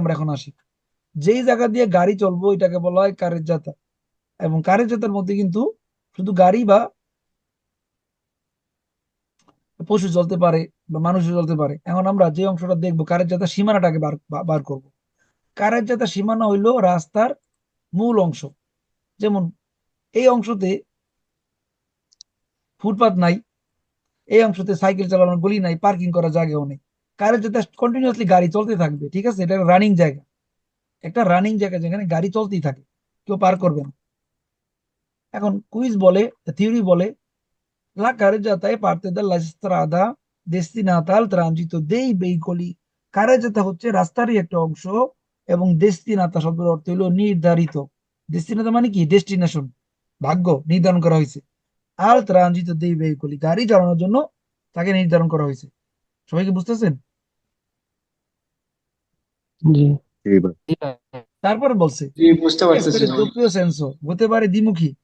আমরা এখন আসি। যেই জায়গা দিয়ে গাড়ি চলবো, এটাকে বলা হয় কারের যাতা এবং কারের যাতার মধ্যে কিন্তু শুধু গাড়ি বা পশু চলতে পারে বা মানুষও চলতে পারে। এখন আমরা যে অংশটা দেখব, কারের যাতা সীমানাটাকে বার বার করব। কারের যাতা সীমানা হইল রাস্তার মূল অংশ। যেমন এই অংশতে ফুটপাত নাই, এই অংশতে সাইকেল চালানোর গলি নাই, পার্কিং করার জায়গাও নেই। কারের গাড়ি চলতে থাকবে, ঠিক আছে? এটা রানিং জায়গা। একটা রানিং জায়গা যেখানে গাড়ি চলতেই থাকে, কেউ পার করবে না। এখন কুইজ বলে থিওরি বলে destinata কারেজাতা হচ্ছে রাস্তারই একটা অংশ এবং ডেস্টিনাতা শব্দের অর্থ হলো নির্ধারিত। ডেস্টিনাতা মানে কি? ডেস্টিনেশন ভাগ্য নির্ধারণ করা হয়েছে। আর ট্রানজিত দেই ভেহিকলি গাড়ি চালানোর জন্য তাকে নির্ধারণ করা হয়েছে। সবাই কি বুঝতেছেন? জি। তারপরে বলছে। জি বুঝতে পারতেছি ভাই doppio হতে পারে দ্বিমুখী।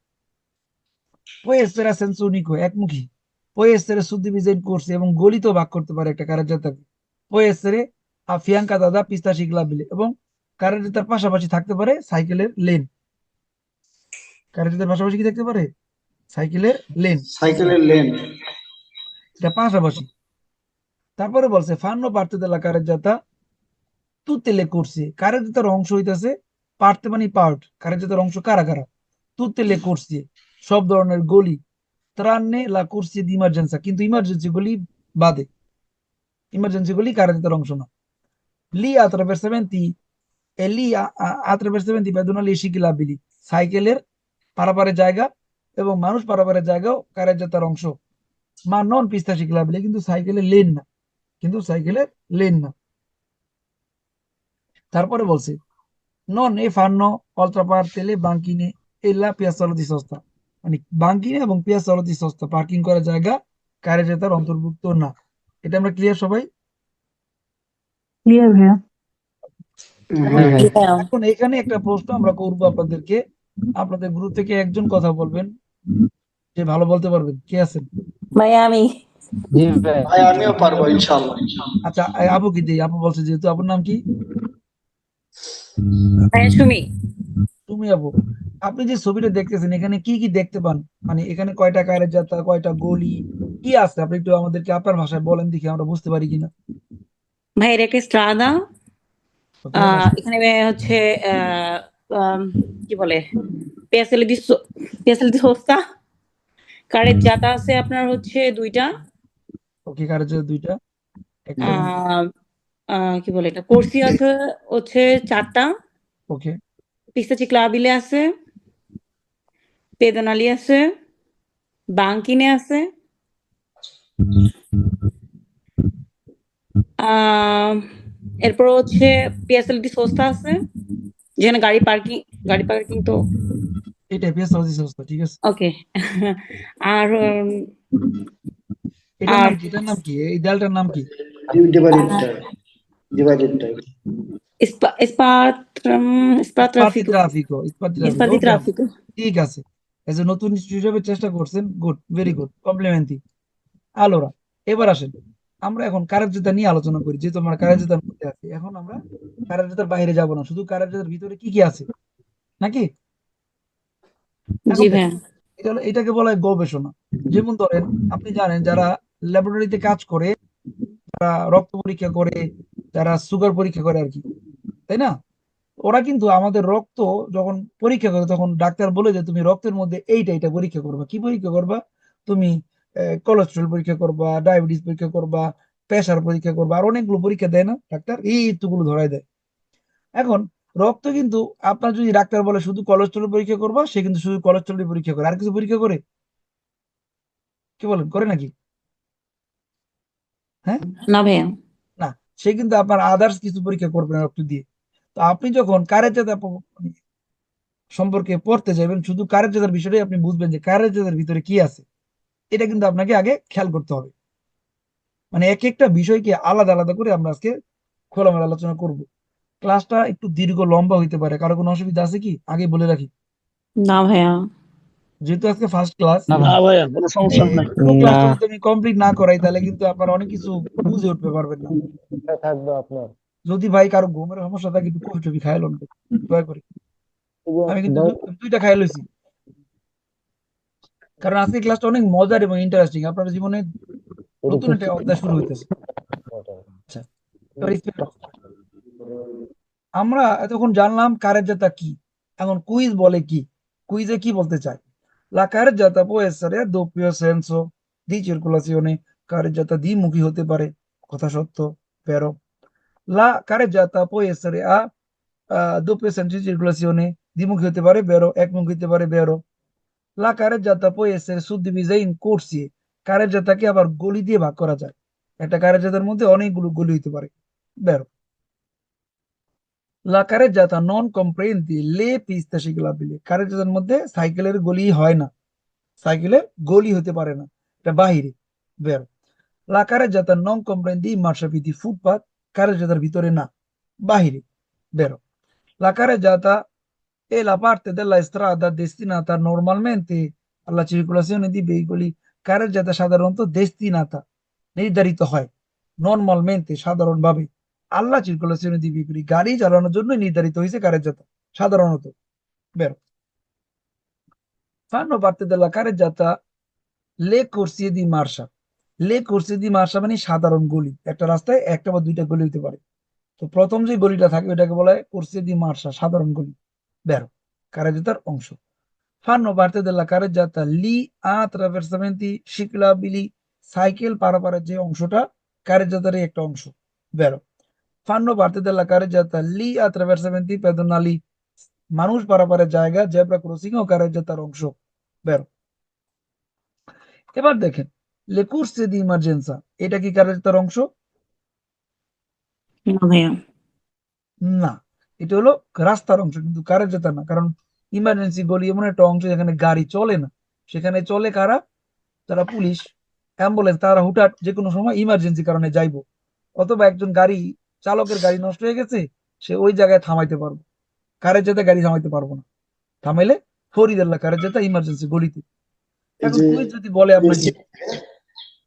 essere a senso unico একমুখী। essere suddiviso in corsi এবং গলিত ভাগ করতে পারে একটা কারেজাতাকে può essere affiancata da pista ciclabile এবং কারেজাতার পাশাপাশি থাকতে পারে সাইকেলের লেন কারেজাতার পাশাপাশি কি থাকতে পারে? সাইকেলের লেন সাইকেলের লেন এটা পাশাপাশি। তারপরে বলছে ফান্নো পার্তে দেলা কারেজাতা তুতে লে করছে। কারেজাতার অংশ হইতাছে পার্তে মানে পার্ট কারেজাতার অংশ কারা কারা? তুতে লে করছে। সব ধরনের গলি। ত্রান্নে লা করছে ইমার্জেন্সা কিন্তু ইমার্জেন্সি গলি বাদে। ইমার্জেন্সি গলি কারেজাতার অংশ না। লি lì a- a- attraversamenti pedonali e ciclabili সাইকেলের পারাপারের জায়গা এবং মানুষ পারাপারের জায়গাও কারেজাতার অংশ। মা নন পিস্তা ciclabile কিন্তু সাইকেলের লেন না। কিন্তু সাইকেলের লেন না। তারপরে বলছে নন এ ফান্নো অল্ট্রা পার্টেলে বাঙ্কিনে এলা পিয়াসলতি সস্তা। মানে বাঙ্কিনে এবং পিয়াসলতি সস্তা পার্কিং করার জায়গা কারেজাতার অন্তর্ভুক্ত না। এটা আমরা ক্লিয়ার সবাই? ক্লিয়ার ভাইয়া। হ্যাঁ এখন এখানে একটা প্রশ্ন আমরা করব আপনাদেরকে। আপনাদের গ্রুপ থেকে একজন কথা বলবেন যে ভালো বলতে পারবেন। কে আছেন? আমি ভাই। ভাই আমিও পারব ইনশাআল্লাহ আচ্ছা আপু কি দিই? আপু বলছে যেহেতু আপুর নাম কি? ভাইয়া সুমি। তুমি আপু আপনি যে ছবিটা দেখতেছেন এখানে কি কি দেখতে পান? মানে এখানে কয়টা কারের যাত্রা কয়টা গলি কি আছে? আপনি একটু আমাদেরকে আপনার ভাষায় বলেন দেখি আমরা বুঝতে পারি কিনা। ভাই এটা একটা স্ট্রাদা আহ, এখানে হচ্ছে আহ, কি বলে? পেঁয়াজেলি দি পেঁয়াজেলি দি সস্তা কারের জাতা আছে আপনার হচ্ছে দুইটা। ওকে কারের যাত্রা দুইটা কি বলে এটা? কোর্সি আছে হচ্ছে চারটা। ওকে পিস্তা চিকলাবিলে আছে পেদনালি আছে বাংকিনে আছে। আহ এরপর হচ্ছে পিএসএলডি সস্তা আছে যেখানে গাড়ি পার্কিং গাড়ি পার্কিং তো এটা সংস্থা ঠিক আছে। ওকে আর এটার নাম কি? এটার নাম কি? এই নাম কি? ডিভাইডেড টাইপ ডিভাইডেড টাইপ স্পা স্পাত্রাম স্পাতি স্পাত্রাফিকো ট্রাফিকো স্পাতি ট্রাফিকো স্পাতি Okay, ট্রাফিকো ঠিক আছে। এজ নতুন ইনস্টিটিউট চেষ্টা করছেন গুড ভেরি গুড কমপ্লিমেন্টি আলোরা এবার আসেন। আমরা এখন কারের জুতা নিয়ে আলোচনা করি যেহেতু আমরা কারের জুতার মধ্যে আছি। এখন আমরা কারের জুতার বাইরে যাব না শুধু কারের জুতার ভিতরে কি কি আছে? নাকি? এটা হলো এটাকে বলা হয় গবেষণা। যেমন ধরেন আপনি জানেন যারা ল্যাবরেটরিতে কাজ করে যারা রক্ত পরীক্ষা করে যারা সুগার পরীক্ষা করে আর কি, তাই না? ওরা কিন্তু আমাদের রক্ত যখন পরীক্ষা করে, তখন ডাক্তার বলে যে, তুমি রক্তের মধ্যে এইটা এইটা পরীক্ষা করবা। কি পরীক্ষা করবা? তুমি কোলেস্ট্রল পরীক্ষা করবা ডায়াবেটিস পরীক্ষা করবা প্রেসার পরীক্ষা করবা, আর অনেকগুলো পরীক্ষা দেয় না ডাক্তার? এই এইগুলো ধরাই দেয়। এখন, রক্ত কিন্তু আপনার যদি ডাক্তার বলে শুধু কোলেস্ট্রল পরীক্ষা করবা, সে কিন্তু শুধু কোলেস্ট্রল পরীক্ষা করে। আর কিছু পরীক্ষা করে? কি বলেন? করে নাকি? হ্যাঁ? না ভাইয়া। সে কিন্তু আপনার আদার্স কিছু পরীক্ষা করবে না রক্ত দিয়ে। তো আপনি যখন কারের জাতা সম্পর্কে পড়তে যাবেন, শুধু কারের জাতার বিষয়টাই আপনি বুঝবেন যে কারের জাতার ভিতরে কি আছে। এটা কিন্তু আপনাকে আগে খেয়াল করতে হবে। মানে এক একটা বিষয়কে আলাদা আলাদা করে আমরা আজকে খোলামেলা আলোচনা করব। ক্লাসটা একটু দীর্ঘ লম্বা হইতে পারে, কারও কোনো অসুবিধা আছে কি? আগে বলে রাখি। না ভাইয়া। যেহেতু আজকে ফার্স্ট ক্লাস না ভাইয়া কোনো সমস্যা নাই। পুরো না। ক্লাসটা যদি আমি কমপ্লিট না করাই তাহলে কিন্তু আপনারা অনেক কিছু বুঝে উঠতে পারবেন না। থাকবে আপনার। যদি ভাই কারও ঘুমের সমস্যা থাকে একটু কফি টফি খাইলো দয়া করে। আমি কিন্তু দুইটা খাই লইছি। কারণ আজকে ক্লাসটা অনেক মজার এবং ইন্টারেস্টিং আপনার জীবনে নতুন একটা অধ্যায় শুরু হইতেছে। আচ্ছা। আমরা এতক্ষণ জানলাম careggiata কি এখন কুইজ বলে কি কুইজে কি বলতে চায়? La careggiata può essere a doppio senso di circolazione careggiata দ্বিমুখী হতে পারে কথা সত্য pero la careggiata può essere a ah, doppio senso di circolazione দ্বিমুখী হতে পারে vero একমুখী হতে পারে vero la careggiata può essere suddivisa in corsie careggiataকে আবার গলি দিয়ে ভাগ করা যায় একটা কারেজাতার মধ্যে অনেকগুলো গলি হতে পারে লা কারের জাতা মধ্যে সাইকেলের গলি হয় না। সাইকেলের গলি হতে পারে না। বাহিরে। বের। জাতার ভিতরে না। বাহিরে। বের। লা জাতা এ লা পার্তে দে লা স্ট্রাদা দেস্তিনাতা নর্মালমেন্টে আল্লা চিরিকুলাসিয়নে দি বেগুলি কারের জাতা সাধারণত দেস্তিনাতা নির্ধারিত হয়। নর্মালমেন্টে সাধারণভাবে। আল্লাহ সার্কুলেশন দিবি গাড়ি চালানোর জন্য নির্ধারিত হয়েছে কারের যাতা সাধারণত। বের। ফানো পারতে দেলা কারের যাতা লে করছে মার্শা লে করছে মার্শা মানে সাধারণ গলি। একটা রাস্তায় একটা বা দুইটা গলি হতে পারে। তো প্রথম যে গলিটা থাকে ওটাকে বলা হয় করছে দি মার্শা সাধারণ গলি। বের। কারের যাতার অংশ। ফানো পারতে দেলা কারের যাতা লি আ ট্রাভেসামেন্টি শিকলা বিলি সাইকেল পারাপারের যে অংশটা, কারের যাতারই একটা অংশ। বেরো। Fanno parte della carreggiata gli attraversamenti pedonali মানুষ পারাপারের জায়গা জেব্রা ক্রসিং ও কারেজাতার অংশ। বেরো। এবার দেখেন le corsie di এটা কি কারেজাতার অংশ? না এটা হলো রাস্তার অংশ কিন্তু কারের কারেজাতা না কারণ ইমার্জেন্সি গলি এমন একটা অংশ যেখানে গাড়ি চলে না। সেখানে চলে কারা? যারা পুলিশ অ্যাম্বুলেন্স তারা হুটহাট যে কোনো সময় ইমার্জেন্সি কারণে যাইবো। অথবা একজন গাড়ি চালকের গাড়ি নষ্ট হয়ে গেছে সে ওই জায়গায় থামাইতে পারব। কারের যেতে গাড়ি থামাইতে পারব না। থামাইলে ফরিদাল্লাহ কারের যেতে ইমার্জেন্সি গলিতে। এখন যদি বলে আপনাকে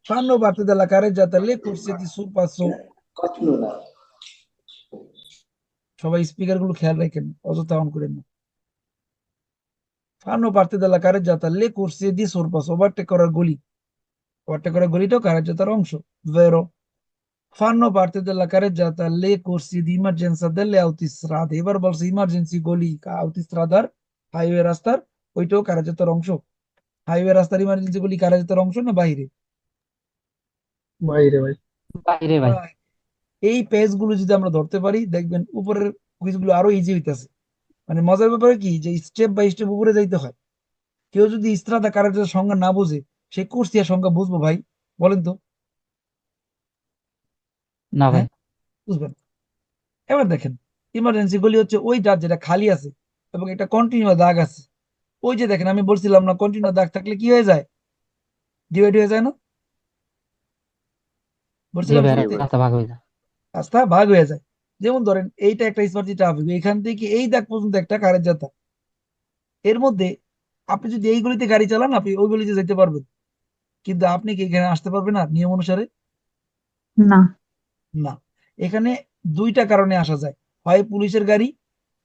fanno parte della carreggiata le corsie di sorpasso সবাই স্পিকারগুলো খেয়াল রাখেন অযথা অন করেন না। fanno parte della carreggiata le corsie di sorpasso overtake করার গলি। ওভারটেক করার গলিটাও কারেজ্জাতার অংশ। Vero fanno parte della carreggiata le corsie di emergenza delle autostrade. এবার বলছে ইমার্জেন্সি গলি আউটিস্ট্রাদার হাইওয়ে রাস্তার ওইটাও কারেজ্জাতার অংশ হাইওয়ে রাস্তার ইমার্জেন্সি গলি কারেজ্জাতার অংশ না বাইরে বাইরে ভাই বাইরে ভাই এই পেজগুলো যদি আমরা ধরতে পারি দেখবেন উপরের কুইজ আরও ইজি হইতাছে। মানে মজার ব্যাপারে কি যে স্টেপ বাই স্টেপ উপরে যাইতে হয়। কেউ যদি ইস্ত্রাদা কারেক্টার সংজ্ঞা না বুঝে সে কুর্সিয়ার সংজ্ঞা বুঝব ভাই বলেন তো। না ভাই। বুঝবেন? এবার দেখেন ইমার্জেন্সি গলি হচ্ছে ওই জাত যেটা খালি আছে এবং একটা কন্টিনিউ দাগ আছে। ওই যে দেখেন আমি বলছিলাম না কন্টিনিউ দাগ থাকলে কি হয়ে যায়? ডিভাইড হয়ে যায় না? বলছিলাম শুরুতে? রাস্তা ভাগ হয়ে যায়। রাস্তা ভাগ হয়ে যায়। যেমন ধরেন এইটা একটা স্পার্টি ট্রাফিক এখান থেকে এই দাগ পর্যন্ত একটা কারের যাতা এর মধ্যে আপনি যদি এই গলিতে গাড়ি চালান আপনি ওই গলিতে যেতে পারবেন। কিন্তু আপনি কি এখানে আসতে পারবেন না নিয়ম অনুসারে? না। না। এখানে দুইটা কারণে আসা যায়। হয় পুলিশের গাড়ি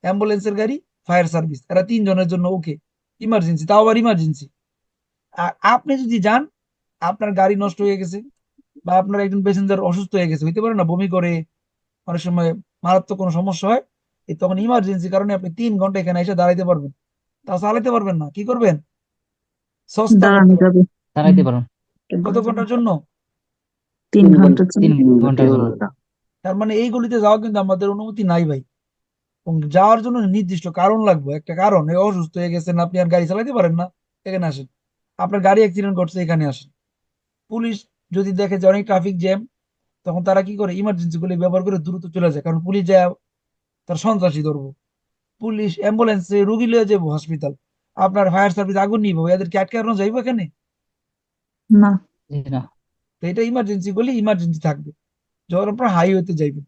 অ্যাম্বুলেন্সের গাড়ি ফায়ার সার্ভিস। এরা তিনজনের জন্য ওকে। ইমার্জেন্সি তাও আবার ইমার্জেন্সি আর আপনি যদি যান আপনার গাড়ি নষ্ট হয়ে গেছে বা আপনার একজন প্যাসেঞ্জার অসুস্থ হয়ে গেছে হইতে পারে না বমি করে অনেক সময় মারাত্মক কোনো সমস্যা হয় এই তখন ইমার্জেন্সি কারণে আপনি তিন ঘণ্টা এখানে এসে দাঁড়াইতে পারবেন। তাও চালাইতে পারবেন না কি করবেন? সস্তা কত ঘণ্টার জন্য? তিন ঘণ্টা তিন জন্য তার মানে এই গলিতে যাওয়া কিন্তু আমাদের অনুমতি নাই ভাই। এবং যাওয়ার জন্য নির্দিষ্ট কারণ লাগবে। একটা কারণ অসুস্থ হয়ে গেছেন আপনি আর গাড়ি চালাতে পারেন না। এখানে আসেন। আপনার গাড়ি অ্যাক্সিডেন্ট ঘটছে এখানে আসেন। পুলিশ যদি দেখে যে অনেক ট্রাফিক জ্যাম তখন তারা কি করে? ইমার্জেন্সি গুলি ব্যবহার করে দ্রুত চলে যায়। কারণ পুলিশ যায় তার সন্ত্রাসী ধরবো। পুলিশ অ্যাম্বুলেন্সে রুগী লয়ে যাব হসপিটাল আপনার ফায়ার সার্ভিস আগুন নিবো। এদেরকে আটকানো যাইবো এখানে? না। না। এটা ইমার্জেন্সি বলি ইমার্জেন্সি থাকবে। যখন আপনার হাই হতে যাইবে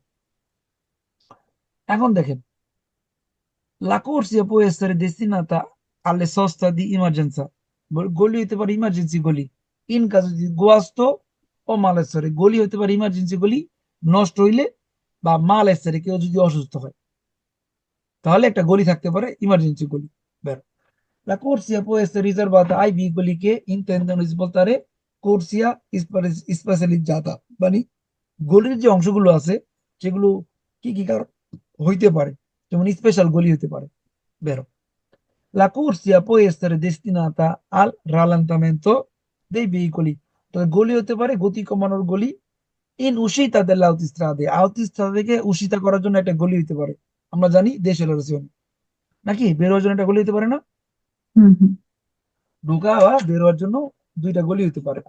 এখন দেখেন লাকুর দেশি না তা সস্তা দি ইমার্জেন্সা গলি হতে পারে ইমার্জেন্সি গলি। ইন কাজ গোয়াস্ত ও গলি হতে পারে ইমার্জেন্সি গলি, নষ্ট হইলে বা মালেশ্বরে কেউ যদি অসুস্থ হয়, তাহলে একটা গলি থাকতে পারে ইমার্জেন্সি গলি। বের লাকুর সিয়া পোয়েস্তা রিজার্ভ আইবি গলিকে ইন তেন corsia স্পেশালি specializzata মানে গলির যে অংশগুলো আছে সেগুলো কি কি কার হইতে পারে? যেমন স্পেশাল গলি হইতে পারে। বেরো। La corsia può essere destinata al rallentamento dei veicoli গলি হতে পারে গতি কমানোর গলি। ইন delle autostrade autostrada থেকে উশিতা করার জন্য একটা গলি হইতে পারে। আমরা জানি দেশেলারেশন নাকি বের হওয়ার জন্য একটা গলি হতে পারে না? হুম হুম। ঢোকা বা বের জন্য দুইটা গলি হতে পারে।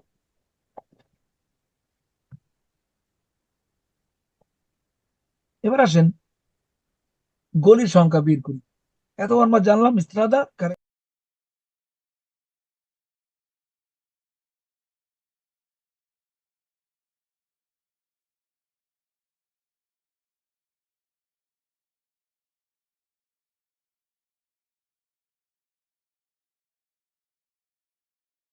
এবার আসেন গলির সংখ্যা বের করি। এত আমরা জানলাম স্ত্রাদা